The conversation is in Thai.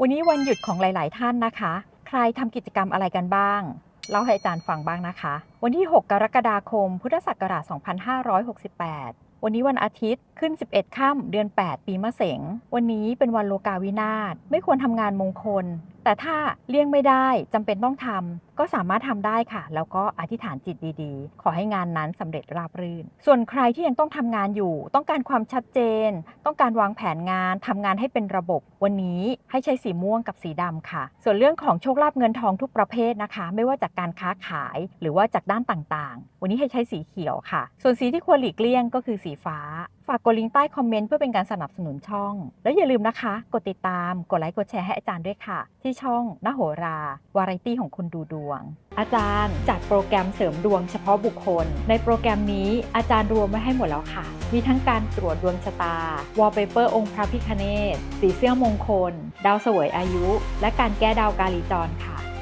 วันนี้วันหยุดของหลาย ๆ ท่านนะคะ ใครทำกิจกรรมอะไรกันบ้าง เล่าให้อาจารย์ฟังบ้างนะคะ วันที่ 6 กรกฎาคม พุทธศักราช 2568 วันนี้วันอาทิตย์ขึ้น 11 ค่ำเดือน 8 ปีมะเสง วันนี้เป็นวันโลกาวินาศ ไม่ควรทำงานมงคล แต่ถ้าเลี่ยงไม่ได้จำเป็นต้องทำก็สามารถทำได้ค่ะ แล้วก็อธิษฐานจิตดีๆ ขอให้งานนั้นสำเร็จราบรื่น ส่วนใครที่ยังต้องทำงานอยู่ ต้องการความชัดเจน ต้องการวางแผนงานทำงานให้เป็นระบบ วันนี้ให้ใช้สีม่วงกับสีดำค่ะ ส่วนเรื่องของโชคลาภเงินทองทุกประเภทนะคะ ไม่ว่าจากการค้าขายหรือว่าจากด้านต่างๆ วันนี้ให้ใช้สีเขียวค่ะ ส่วนสีที่ควรหลีกเลี่ยงก็คือสีฟ้า ฝากกดลิงก์ใต้คอมเมนต์เพื่อเป็นการสนับสนุนช่อง แล้วอย่าลืมนะคะ กดติดตาม กดไลค์ กดแชร์ให้อาจารย์ด้วยค่ะ ที่ช่องนโหรา วาไรตี้ของคุณดูดวง อาจารย์จัดโปรแกรมเสริมดวงเฉพาะบุคคล ในโปรแกรมนี้อาจารย์รวมไว้ให้หมดแล้วค่ะ มีทั้งการตรวจดวงชะตาวอลเปเปอร์องค์พระพิคเนตสีเสื้อมงคล ดาวเสวยอายุ และการแก้ดาวกาลีจรค่ะ